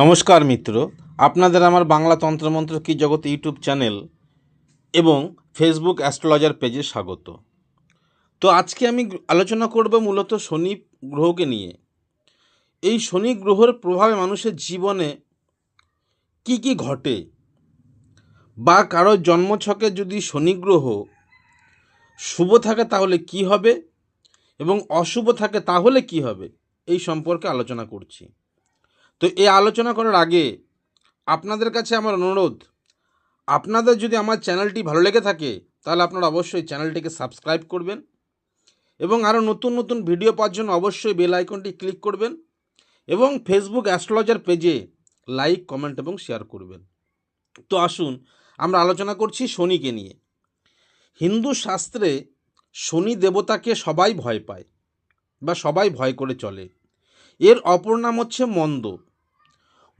নমস্কার মিত্র। আপনাদের আমার বাংলা তন্ত্রমন্ত্র কি জগৎ ইউটিউব চ্যানেল এবং ফেসবুক অ্যাস্ট্রোলজার পেজে স্বাগত। তো আজকে আমি আলোচনা করব মূলত শনি গ্রহকে নিয়ে। এই শনি গ্রহের প্রভাবে মানুষের জীবনে কি কি ঘটে বা কারোর জন্মছকে যদি শনি গ্রহ শুভ থাকে তাহলে কি হবে এবং অশুভ থাকে তাহলে কি হবে এই সম্পর্কে আলোচনা করছি। তো এই আলোচনা করার আগে আপনাদের কাছে আমার অনুরোধ, আপনাদের যদি আমার চ্যানেলটি ভালো লেগে থাকে, তাহলে আপনারা অবশ্যই চ্যানেলটিকে সাবস্ক্রাইব করবেন এবং আরও নতুন নতুন ভিডিও পাওয়ার জন্য অবশ্যই বেল আইকনটি ক্লিক করবেন এবং ফেসবুক অ্যাস্ট্রোলজার পেজে লাইক, কমেন্ট এবং শেয়ার করবেন। তো আসুন, আমরা আলোচনা করছি শনিকে নিয়ে। হিন্দু শাস্ত্রে শনি দেবতাকে সবাই ভয় পায় বা সবাই ভয় করে চলে। এর অপর নাম হচ্ছে মন্দ।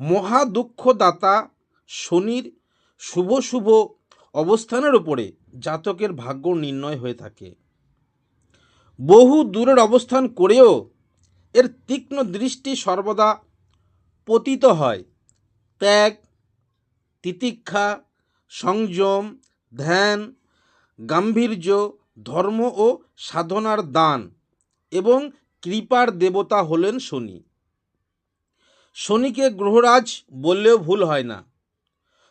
মহা দুঃখদাতা শনির শুভ শুভ অবস্থানের উপরে জাতকের ভাগ্য নির্ণয় হয়ে থাকে। বহু দূরের অবস্থান করেও এর তীক্ষ্ণ দৃষ্টি সর্বদা পতিত হয়। ত্যাগ, তিতিক্ষা, সংযম, ধ্যান, গাম্ভীর্য, ধর্ম ও সাধনার দান এবং কৃপার দেবতা হলেন শনি। শনিকে গ্রহরাজ বললেও ভুল হয় না।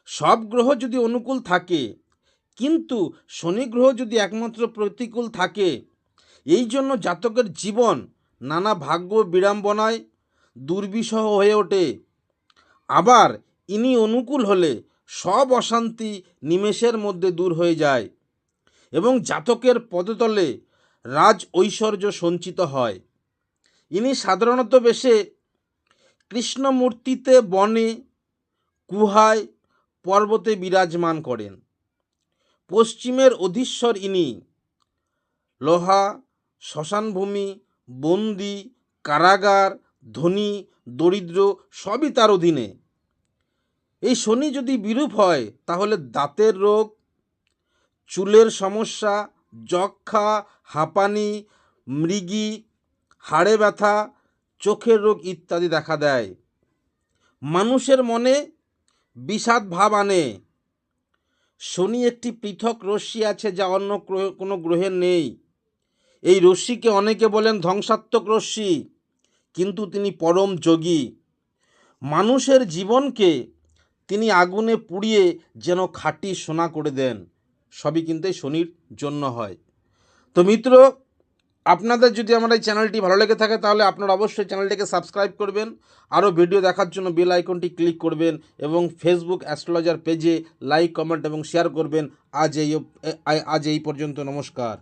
সব গ্রহ যদি অনুকূল থাকে, কিন্তু শনি গ্রহ যদি একমাত্র প্রতিকূল থাকে, এই জন্য জাতকের জীবন নানা ভাগ্য বিড়ম্বনায় দুর্বিষহ হয়ে ওঠে। আবার ইনি অনুকূল হলে সব অশান্তি নিমেষের মধ্যে দূর হয়ে যায় এবং জাতকের পদতলে রাজ ঐশ্বর্য সঞ্চিত হয়। ইনি সাধারণত বেশে কৃষ্ণমূর্তিতে বনে, গুহায়, পর্বতে বিরাজমান করেন। পশ্চিমের অধীশ্বর ইনি। লোহা, শ্মশানভূমি, বন্দি, কারাগার, ধনী, দরিদ্র সবই তার অধীনে। এই শনি যদি বিরূপ হয়, তাহলে দাঁতের রোগ, চুলের সমস্যা যক্ষা হাঁপানি, মৃগী হাড়ে ব্যথা, চোখের রোগ ইত্যাদি দেখা দেয়। মানুষের মনে বিষাদ ভাব আনে। শনি একটি পৃথক রশ্মি আছে যা অন্য কোনো গ্রহের নেই। এই রশ্মিকে অনেকে বলেন ধ্বংসাত্মক রশ্মি, কিন্তু তিনি পরম যোগী। মানুষের জীবনকে তিনি আগুনে পুড়িয়ে যেন খাঁটি সোনা করে দেন। সবই কিন্তু শনির জন্য হয়। তো মিত্র আপনাদের যদি আমার এই চ্যানেলটি ভালো লেগে থাকে, তাহলে আপনারা অবশ্যই চ্যানেলটিকে সাবস্ক্রাইব করবেন আরও ভিডিও দেখার জন্য বেল আইকনটি ক্লিক করবেন এবং ফেসবুক অ্যাস্ট্রোলজার পেজে লাইক, কমেন্ট এবং শেয়ার করবেন। আজ এই আজ এই পর্যন্ত নমস্কার।